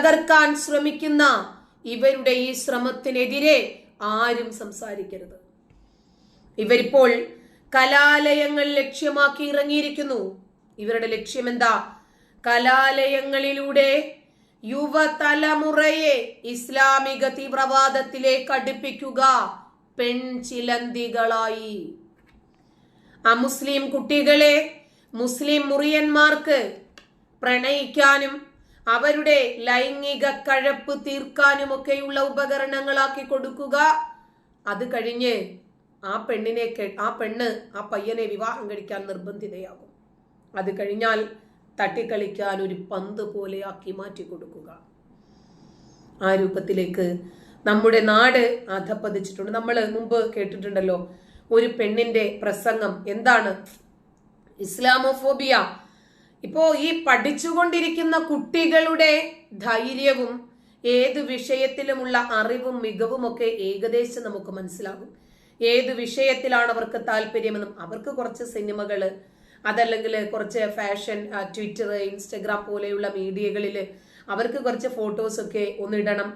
തകർക്കാൻ ശ്രമിക്കുന്ന ഇവരുടെ ഈ ശ്രമത്തിനെതിരെ ആരും സംസാരിക്കരുത്. ഇവരിപ്പോൾ കലാലയങ്ങൾ ലക്ഷ്യമാക്കി ഇറങ്ങിയിരിക്കുന്നു. ഇവരുടെ ലക്ഷ്യം എന്താ കലാലയങ്ങളിലൂടെ യുവതലമുറയെ ഇസ്ലാമിക തീവ്രവാദത്തിലേക്ക് അടുപ്പിക്കുക പെൺചിലന്തികളായി. അമുസ്ലിം കുട്ടികളെ മുസ്ലിം മുറിയന്മാർക്ക് പ്രണയിക്കാനും അവരുടെ ലൈംഗിക കഴപ്പ് തീർക്കാനുമൊക്കെയുള്ള ഉപകരണങ്ങളാക്കി കൊടുക്കുക. അത് കഴിഞ്ഞ് ആ പെണ്ണിനെ ആ പെണ്ണ് ആ പയ്യനെ വിവാഹം കഴിക്കാൻ നിർബന്ധിതയാകും. അത് കഴിഞ്ഞാൽ തട്ടിക്കളിക്കാൻ ഒരു പന്ത് പോലെ ആക്കി മാറ്റി കൊടുക്കുക. ആ രൂപത്തിലേക്ക് നമ്മുടെ നാട് അധപ്പതിച്ചിട്ടുണ്ട് നമ്മൾ മുമ്പ് കേട്ടിട്ടുണ്ടല്ലോ ഒരു പെണ്ണിന്റെ പ്രസംഗം എന്താണ്? ഇസ്ലാമോഫോബിയ ഇപ്പോ ഈ പഠിച്ചുകൊണ്ടിരിക്കുന്ന കുട്ടികളുടെ ധൈര്യവും ഏത് വിഷയത്തിലുമുള്ള അറിവും മികവും ഒക്കെ ഏകദേശം നമുക്ക് മനസ്സിലാകും. ഏത് വിഷയത്തിലാണ് അവർക്ക് താല്പര്യമെന്നും അവർക്ക് കുറച്ച് സിനിമകൾ അതല്ലെങ്കിൽ കുറച്ച് ഫാഷൻ ട്വിറ്റർ ഇൻസ്റ്റഗ്രാം പോലെയുള്ള മീഡിയകളിൽ അവർക്ക് കുറച്ച് ഫോട്ടോസ് ഒക്കെ ഒന്നിടണം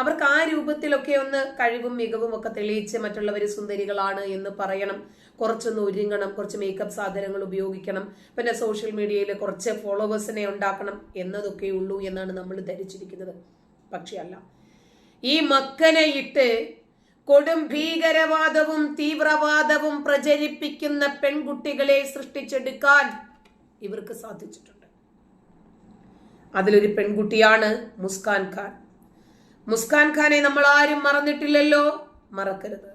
അവർക്ക് ആ രൂപത്തിലൊക്കെ ഒന്ന് കഴിവും മികവും ഒക്കെ തെളിയിച്ച് മറ്റുള്ളവർ സുന്ദരികളാണ് എന്ന് പറയണം. കുറച്ചൊന്ന് ഒരുങ്ങണം കുറച്ച് മേക്കപ്പ് സാധനങ്ങൾ ഉപയോഗിക്കണം പിന്നെ സോഷ്യൽ മീഡിയയിൽ കുറച്ച് ഫോളോവേഴ്സിനെ ഉണ്ടാക്കണം എന്നതൊക്കെ ഉള്ളൂ എന്നാണ് നമ്മൾ ധരിച്ചിരിക്കുന്നത്. പക്ഷേ അല്ല. ഈ മക്കനെ ഇട്ട് കൊടും ഭീകരവാദവും തീവ്രവാദവും പ്രചരിപ്പിക്കുന്ന പെൺകുട്ടികളെ സൃഷ്ടിച്ചെടുക്കാൻ ഇവർക്ക് സാധിച്ചിട്ടുണ്ട്. അതിലൊരു പെൺകുട്ടിയാണ് മുസ്കാൻ ഖാൻ. മുസ്കാൻ ഖാനെ നമ്മൾ ആരും മറന്നിട്ടില്ലല്ലോ? മറക്കരുത്.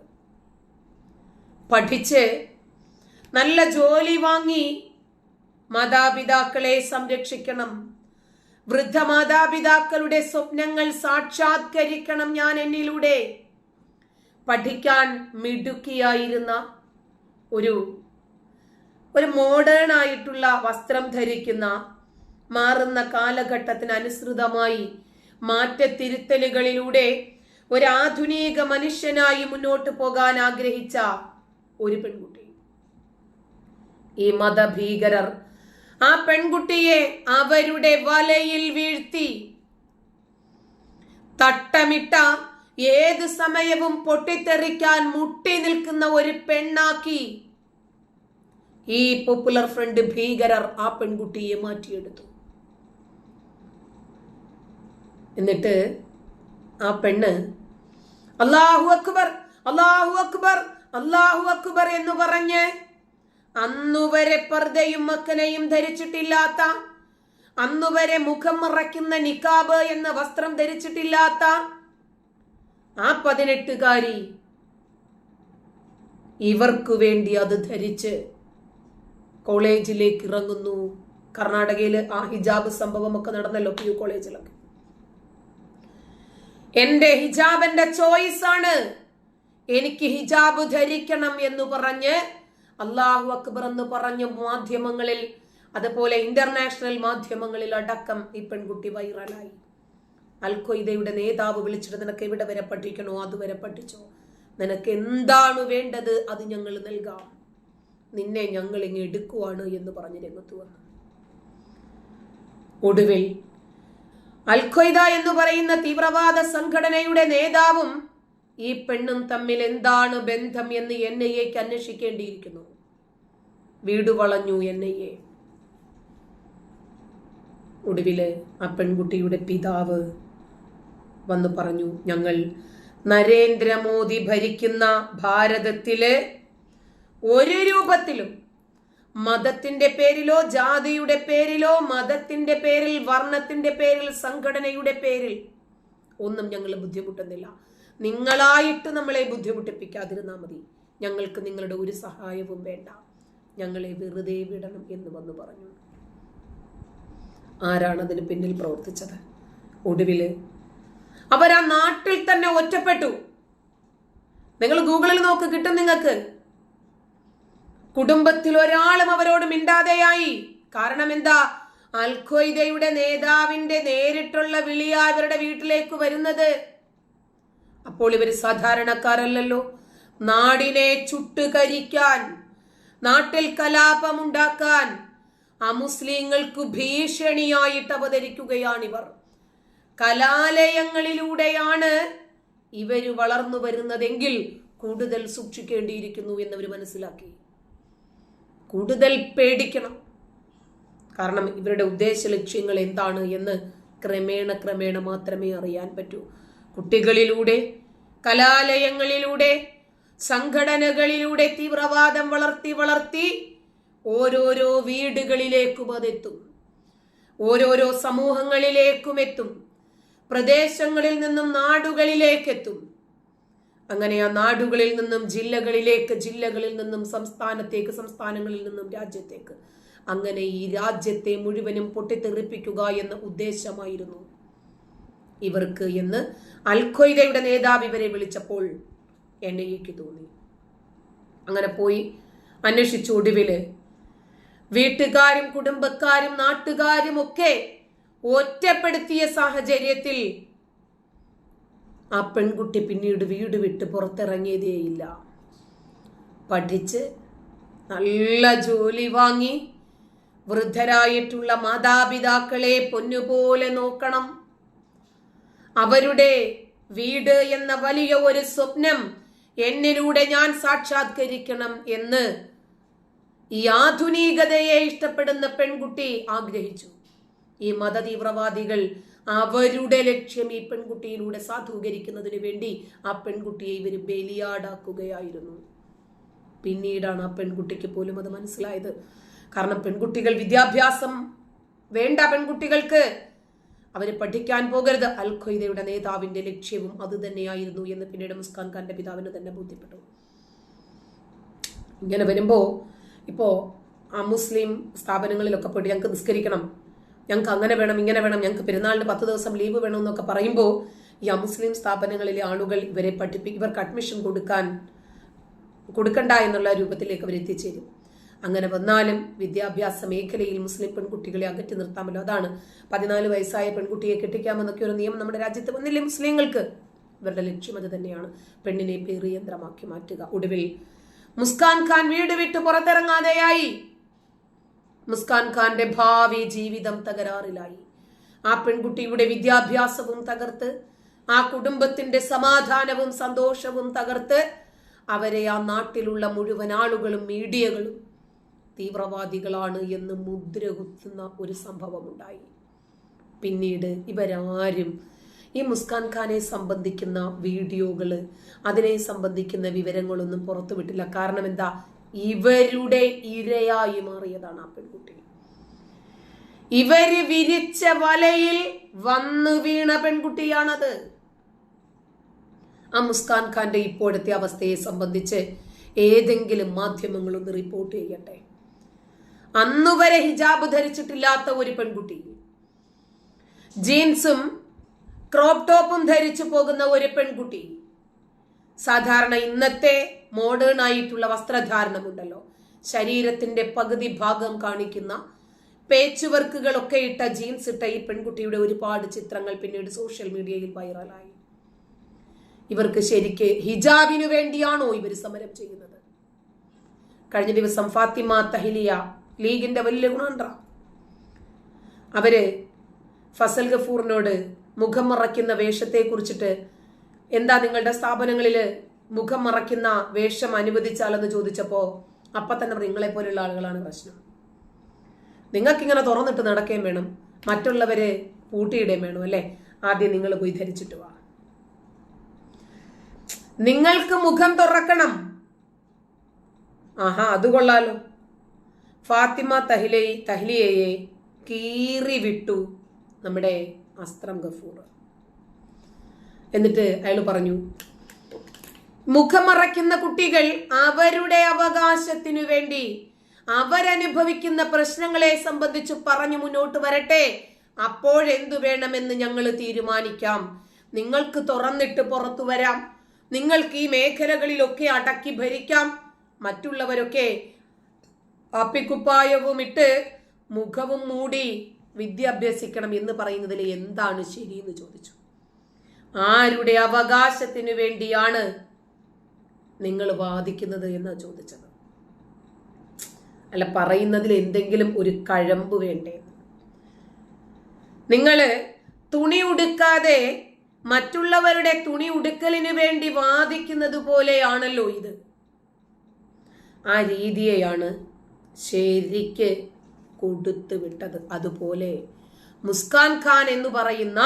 പഠിച്ച് നല്ല ജോലി വാങ്ങി മാതാപിതാക്കളെ സംരക്ഷിക്കണം. വൃദ്ധ മാതാപിതാക്കളുടെ സ്വപ്നങ്ങൾ സാക്ഷാത്കരിക്കണം ഞാൻ എന്നിലൂടെ. പഠിക്കാൻ മിടുക്കിയായിരുന്ന ഒരു ഒരു മോഡേൺ ആയിട്ടുള്ള വസ്ത്രം ധരിക്കുന്ന മാറുന്ന കാലഘട്ടത്തിന് അനുസൃതമായി മാറ്റത്തിരുത്തലുകളിലൂടെ ഒരാധുനിക മനുഷ്യനായി മുന്നോട്ട് പോകാൻ ആഗ്രഹിച്ച ഒരു പെൺകുട്ടി. ഈ മതഭീകരർ ആ പെൺകുട്ടിയെ അവരുടെ വലയിൽ വീഴ്ത്തി തട്ടമിട്ട ഏത് സമയവും പൊട്ടിത്തെറിക്കാൻ മുട്ടി നിൽക്കുന്ന ഒരു പെണ്ണാക്കി ഈ പോപ്പുലർ ഫ്രണ്ട് ഭീകരർ ആ പെൺകുട്ടിയെ മാറ്റിയെടുത്തു. എന്നിട്ട് ആ പെണ്ണ് അള്ളാഹു അക്ബർ അള്ളാഹു അക്ബർ അള്ളാഹു അക്ബർ എന്ന് പറഞ്ഞ് അന്നുവരെ പർദയും മക്കനെയും ധരിച്ചിട്ടില്ലാത്ത അന്നുവരെ മുഖം മറയ്ക്കുന്ന നിക്കാബ് എന്ന വസ്ത്രം ധരിച്ചിട്ടില്ലാത്ത ആ പതിനെട്ടുകാരി ഇവർക്കു വേണ്ടി അത് ധരിച്ച് കോളേജിലേക്ക് ഇറങ്ങുന്നു. കർണാടകയിൽ ആ ഹിജാബ് സംഭവമൊക്കെ നടന്നല്ലോ പി യു കോളേജിലൊക്കെ. എന്റെ ഹിജാബിന്റെ ചോയ്സ് ആണ് എനിക്ക് ഹിജാബ് ധരിക്കണം എന്ന് പറഞ്ഞ് അള്ളാഹു അക്ബർ എന്ന് പറഞ്ഞ മാധ്യമങ്ങളിൽ അതുപോലെ ഇന്റർനാഷണൽ മാധ്യമങ്ങളിൽ അടക്കം ഈ പെൺകുട്ടി വൈറലായി. അൽഖയ്ദയുടെ നേതാവ് വിളിച്ചിട്ട് നിനക്ക് എവിടെ വരെ പഠിക്കണോ അതുവരെ പഠിച്ചോ. നിനക്ക് എന്താണ് വേണ്ടത് അത് ഞങ്ങൾ നൽകാം. നിന്നെ ഞങ്ങൾ ഇങ്ങ് എടുക്കുവാണ് എന്ന് പറഞ്ഞ് രംഗത്ത് വന്നു. ഒടുവിൽ അൽഖ്വയ്ദ എന്ന് പറയുന്ന തീവ്രവാദ സംഘടനയുടെ നേതാവും ഈ പെണ്ണും തമ്മിൽ എന്താണ് ബന്ധം എന്ന് എൻ ഐ എക്ക് അന്വേഷിക്കേണ്ടിയിരിക്കുന്നു. വീട് വളഞ്ഞു എൻ ഐ എ. ഒടുവിൽ ആ പെൺകുട്ടിയുടെ പിതാവ് വന്നു പറഞ്ഞു ഞങ്ങൾ നരേന്ദ്രമോദി ഭരിക്കുന്ന ഭാരതത്തിലെ ഒരു രൂപത്തിലും മതത്തിന്റെ പേരിലോ ജാതിയുടെ പേരിലോ മതത്തിന്റെ പേരിൽ വർണത്തിന്റെ പേരിൽ സംഘടനയുടെ പേരിൽ ഒന്നും ഞങ്ങൾ ബുദ്ധിമുട്ടുന്നില്ല. നിങ്ങളായിട്ട് നമ്മളെ ബുദ്ധിമുട്ടിപ്പിക്കാതിരുന്നാൽ മതി. ഞങ്ങൾക്ക് നിങ്ങളുടെ ഒരു സഹായവും വേണ്ട. ഞങ്ങളെ വെറുതെ വിടണം എന്ന് വന്ന് പറഞ്ഞു. ആരാണ് അതിന് പിന്നിൽ പ്രവർത്തിച്ചത്? ഒടുവിൽ അവർ ആ നാട്ടിൽ തന്നെ ഒറ്റപ്പെട്ടു. നിങ്ങൾ ഗൂഗിളിൽ നോക്ക് കിട്ടും നിങ്ങൾക്ക്. കുടുംബത്തിൽ ഒരാളും അവരോട് മിണ്ടാതെയായി. കാരണം എന്താ അൽഖ്വയ്ദയുടെ നേതാവിന്റെ നേരിട്ടുള്ള വിളിയാ ഇവരുടെ വീട്ടിലേക്ക് വരുന്നത്. അപ്പോൾ ഇവർ സാധാരണക്കാരല്ലല്ലോ. നാടിനെ ചുട്ടുകരിക്കാൻ നാട്ടിൽ കലാപമുണ്ടാക്കാൻ അമുസ്ലിങ്ങൾക്ക് ഭീഷണിയായിട്ട് അവതരിക്കുകയാണിവർ. കലാലയങ്ങളിലൂടെയാണ് ഇവർ വളർന്നു വരുന്നതെങ്കിൽ കൂടുതൽ സൂക്ഷിക്കേണ്ടിയിരിക്കുന്നു എന്നവർ മനസ്സിലാക്കി. കൂടുതൽ പേടിക്കണം. കാരണം ഇവരുടെ ഉദ്ദേശ ലക്ഷ്യങ്ങൾ എന്താണ് എന്ന് ക്രമേണ ക്രമേണ മാത്രമേ അറിയാൻ പറ്റൂ. കുട്ടികളിലൂടെ കലാലയങ്ങളിലൂടെ സംഘടനകളിലൂടെ തീവ്രവാദം വളർത്തി വളർത്തി ഓരോരോ വീടുകളിലേക്കും അതെത്തും. ഓരോരോ സമൂഹങ്ങളിലേക്കും എത്തും. പ്രദേശങ്ങളിൽ നിന്നും നാടുകളിലേക്ക് എത്തും അങ്ങനെ ആ നാടുകളിൽ നിന്നും ജില്ലകളിലേക്ക് ജില്ലകളിൽ നിന്നും സംസ്ഥാനത്തേക്ക് സംസ്ഥാനങ്ങളിൽ നിന്നും രാജ്യത്തേക്ക്. അങ്ങനെ ഈ രാജ്യത്തെ മുഴുവനും പൊട്ടിത്തെറിപ്പിക്കുക എന്ന ഉദ്ദേശമായിരുന്നു. ഇവർക്ക് എന്ന് അൽഖ്വയ്ദയുടെ നേതാവ് ഇവരെ വിളിച്ചപ്പോൾ എണ്ണയ്ക്ക് തോന്നി. അങ്ങനെ പോയി അന്വേഷിച്ചു ഒടുവിൽ. വീട്ടുകാരും കുടുംബക്കാരും നാട്ടുകാരും ഒക്കെ ഒറ്റപ്പെടുത്തിയ സാഹചര്യത്തിൽ ആ പെൺകുട്ടി പിന്നീട് വീട് വിട്ട് പുറത്തിറങ്ങിയതേയില്ല. പഠിച്ച് നല്ല ജോലി വാങ്ങി വൃദ്ധരായിട്ടുള്ള മാതാപിതാക്കളെ പൊന്നുപോലെ നോക്കണം. അവരുടെ വീട് എന്ന വലിയ ഒരു സ്വപ്നം എന്നിലൂടെ ഞാൻ സാക്ഷാത്കരിക്കണം എന്ന് ഈ ആധുനികതയെ ഇഷ്ടപ്പെടുന്ന പെൺകുട്ടി ആഗ്രഹിച്ചു. ഈ മതതീവ്രവാദികൾ അവരുടെ ലക്ഷ്യം ഈ പെൺകുട്ടിയിലൂടെ സാധൂകരിക്കുന്നതിന് വേണ്ടി ആ പെൺകുട്ടിയെ ഇവർ ബലിയാടാക്കുകയായിരുന്നു. പിന്നീടാണ് ആ പെൺകുട്ടിക്ക് പോലും അത് മനസ്സിലായത്. കാരണം പെൺകുട്ടികൾ വിദ്യാഭ്യാസം വേണ്ട പെൺകുട്ടികൾക്ക് അവർ പഠിക്കാൻ പോകരുത്. അൽ നേതാവിന്റെ ലക്ഷ്യവും അത് തന്നെയായിരുന്നു എന്ന് പിന്നീട് മുസ്കാൻ ഖാന്റെ പിതാവിന് തന്നെ ബോധ്യപ്പെട്ടു. ഇങ്ങനെ വരുമ്പോ ഇപ്പോ ആ മുസ്ലിം സ്ഥാപനങ്ങളിലൊക്കെ പോയിട്ട് ഞങ്ങൾക്ക് നിസ്കരിക്കണം. ഞങ്ങൾക്ക് അങ്ങനെ വേണം ഇങ്ങനെ വേണം ഞങ്ങൾക്ക് പെരുന്നാളിന് പത്ത് ദിവസം ലീവ് വേണം എന്നൊക്കെ പറയുമ്പോൾ ഈ അമുസ്ലിം സ്ഥാപനങ്ങളിലെ ആളുകൾ ഇവരെ പഠിപ്പി ഇവർക്ക് അഡ്മിഷൻ കൊടുക്കാൻ കൊടുക്കണ്ട എന്നുള്ള രൂപത്തിലേക്ക് അവർ എത്തിച്ചേരും. അങ്ങനെ വന്നാലും വിദ്യാഭ്യാസ മേഖലയിൽ മുസ്ലിം പെൺകുട്ടികളെ അകറ്റി നിർത്താമല്ലോ. അതാണ് പതിനാല് വയസ്സായ പെൺകുട്ടിയെ കെട്ടിക്കാമെന്നൊക്കെ ഒരു നിയമം നമ്മുടെ രാജ്യത്ത് വന്നില്ലേ മുസ്ലിങ്ങൾക്ക്? ഇവരുടെ ലക്ഷ്യം അത് തന്നെയാണ്. പെണ്ണിനെ പേറിയന്ത്രമാക്കി മാറ്റുക. ഒടുവിൽ മുസ്കാൻ ഖാൻ വീട് വിട്ട് പുറത്തിറങ്ങാതെയായി. മുസ്കാൻ ഖാന്റെ ഭാവി ജീവിതം തകരാറിലായി. ആ പെൺകുട്ടിയുടെ വിദ്യാഭ്യാസവും തകർത്ത് ആ കുടുംബത്തിന്റെ സമാധാനവും സന്തോഷവും തകർത്ത് അവരെ ആ നാട്ടിലുള്ള മുഴുവൻ ആളുകളും മീഡിയകളും തീവ്രവാദികളാണ് എന്ന് മുദ്രകുത്തുന്ന ഒരു സംഭവമുണ്ടായി. പിന്നീട് ഇവരാരും ഈ മുസ്കാൻ ഖാനെ സംബന്ധിക്കുന്ന വീഡിയോകൾ അതിനെ സംബന്ധിക്കുന്ന വിവരങ്ങളൊന്നും പുറത്തുവിട്ടില്ല. കാരണം എന്താ? ഇവരുടെ ഇരയായി മാറിയതാണ് ആ പെൺകുട്ടി. ഇവർ വിരിച്ച വലയിൽ വന്നു വീണ പെൺകുട്ടിയാണത്. ആ മുസ്കാൻ ഖാന്റെ ഇപ്പോഴത്തെ അവസ്ഥയെ സംബന്ധിച്ച് ഏതെങ്കിലും മാധ്യമങ്ങളൊന്ന് റിപ്പോർട്ട് ചെയ്യട്ടെ. അന്നുവരെ ഹിജാബ് ധരിച്ചിട്ടില്ലാത്ത ഒരു പെൺകുട്ടി. ജീൻസും ക്രോപ്പ് ടോപ്പും ധരിച്ചു പോകുന്ന ഒരു പെൺകുട്ടി. സാധാരണ ഇന്നത്തെ മോഡേൺ ആയിട്ടുള്ള വസ്ത്രധാരണമുണ്ടല്ലോ. ശരീരത്തിന്റെ പകുതി ഭാഗം കാണിക്കുന്ന പേച്ച് വർക്കുകളൊക്കെ ഇട്ട ജീൻസ് ഇട്ട ഈ പെൺകുട്ടിയുടെ ഒരുപാട് ചിത്രങ്ങൾ പിന്നീട് സോഷ്യൽ മീഡിയയിൽ വൈറലായി. ഇവർക്ക് ശരിക്ക് ഹിജാബിനു വേണ്ടിയാണോ ഇവർ സമരം ചെയ്യുന്നത്? കഴിഞ്ഞ ദിവസം ഫാത്തിമ തഹിലിയ ലീഗിന്റെ വലിയ ഗുണണ്ട അവർ ഫസൽ ഗഫൂറിനോട് മുഖം മറയ്ക്കുന്ന വേഷത്തെ കുറിച്ചിട്ട് എന്താ നിങ്ങളുടെ സ്ഥാപനങ്ങളിൽ മുഖം മറയ്ക്കുന്ന വേഷം അനുവദിച്ചാലെന്ന് ചോദിച്ചപ്പോൾ അപ്പൊ തന്നെ നിങ്ങളെ പോലെയുള്ള ആളുകളാണ് പ്രശ്നം. നിങ്ങൾക്കിങ്ങനെ തുറന്നിട്ട് നടക്കുകയും വേണം. മറ്റുള്ളവരെ പൂട്ടിയിടുകയും വേണം അല്ലെ? ആദ്യം നിങ്ങൾ പോയി ധരിച്ചിട്ട് വാ. നിങ്ങൾക്ക് മുഖം തുറക്കണം. ആഹാ അത് കൊള്ളാലോ. ഫാത്തിമ തഹിലെ തഹ്ലിയയെ കീറി വിട്ടു നമ്മുടെ അസ്ത്രം ഗഫൂർ. എന്നിട്ട് അയാൾ പറഞ്ഞു മുഖമറയ്ക്കുന്ന കുട്ടികൾ അവരുടെ അവകാശത്തിനു വേണ്ടി അവരനുഭവിക്കുന്ന പ്രശ്നങ്ങളെ സംബന്ധിച്ച് പറഞ്ഞു മുന്നോട്ട് വരട്ടെ. അപ്പോഴെന്തു വേണമെന്ന് ഞങ്ങൾ തീരുമാനിക്കാം. നിങ്ങൾക്ക് തുറന്നിട്ട് പുറത്തു വരാം. നിങ്ങൾക്ക് ഈ മേഖലകളിലൊക്കെ അടക്കി ഭരിക്കാം. മറ്റുള്ളവരൊക്കെ അപ്പിക്കുപ്പായവും ഇട്ട് മുഖവും മൂടി വിദ്യ അഭ്യസിക്കണം എന്ന് പറയുന്നതിൽ എന്താണ് ശരി എന്ന് ചോദിച്ചു. ആരുടെ അവകാശത്തിനു വേണ്ടിയാണ് നിങ്ങൾ വാദിക്കുന്നത് എന്നാണ് ചോദിച്ചത്? അല്ല പറയുന്നതിൽ എന്തെങ്കിലും ഒരു കഴമ്പ് വേണ്ടേ? നിങ്ങൾ തുണി ഉടുക്കാതെ മറ്റുള്ളവരുടെ തുണി ഉടുക്കലിന് വേണ്ടി വാദിക്കുന്നത് പോലെയാണല്ലോ ഇത്. ആ രീതിയെയാണ് ശരിക്ക് കൊടുത്തു വിട്ടത്. അതുപോലെ മുസ്കാൻ ഖാൻ എന്ന് പറയുന്ന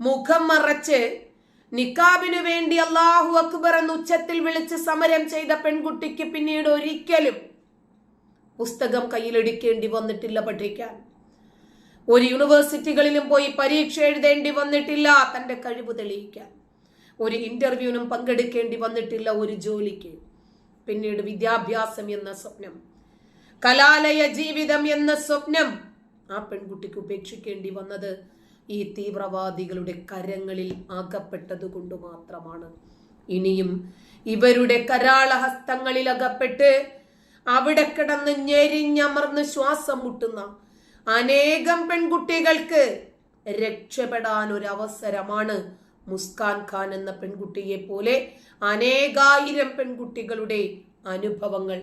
മുഖം മറച്ച് നിക്കാബിനു വേണ്ടി അള്ളാഹു അക്ബർ എന്ന് ഉച്ചത്തിൽ വിളിച്ച് സമരം ചെയ്ത പെൺകുട്ടിക്ക് പിന്നീട് ഒരിക്കലും പുസ്തകം കയ്യിലെടുക്കേണ്ടി വന്നിട്ടില്ല പഠിക്കാൻ. ഒരു യൂണിവേഴ്സിറ്റികളിലും പോയി പരീക്ഷ എഴുതേണ്ടി വന്നിട്ടില്ല തന്റെ കഴിവ് തെളിയിക്കാൻ. ഒരു ഇന്റർവ്യൂവിനും പങ്കെടുക്കേണ്ടി വന്നിട്ടില്ല ഒരു ജോലിക്ക്. പിന്നീട് വിദ്യാഭ്യാസം എന്ന സ്വപ്നം കലാലയ ജീവിതം എന്ന സ്വപ്നം ആ പെൺകുട്ടിക്ക് ഉപേക്ഷിക്കേണ്ടി വന്നത് ഈ തീവ്രവാദികളുടെ കരങ്ങളിൽ അകപ്പെട്ടത് കൊണ്ട് മാത്രമാണ്. ഇനിയും ഇവരുടെ കരാളഹസ്തങ്ങളിൽ അകപ്പെട്ട് അവിടെ കിടന്ന് ഞെരിഞ്ഞമർന്ന് ശ്വാസം മുട്ടുന്ന അനേകം പെൺകുട്ടികൾക്ക് രക്ഷപ്പെടാൻ ഒരു അവസരമാണ് മുസ്കാൻ ഖാൻ എന്ന പെൺകുട്ടിയെ പോലെ അനേകായിരം പെൺകുട്ടികളുടെ അനുഭവങ്ങൾ.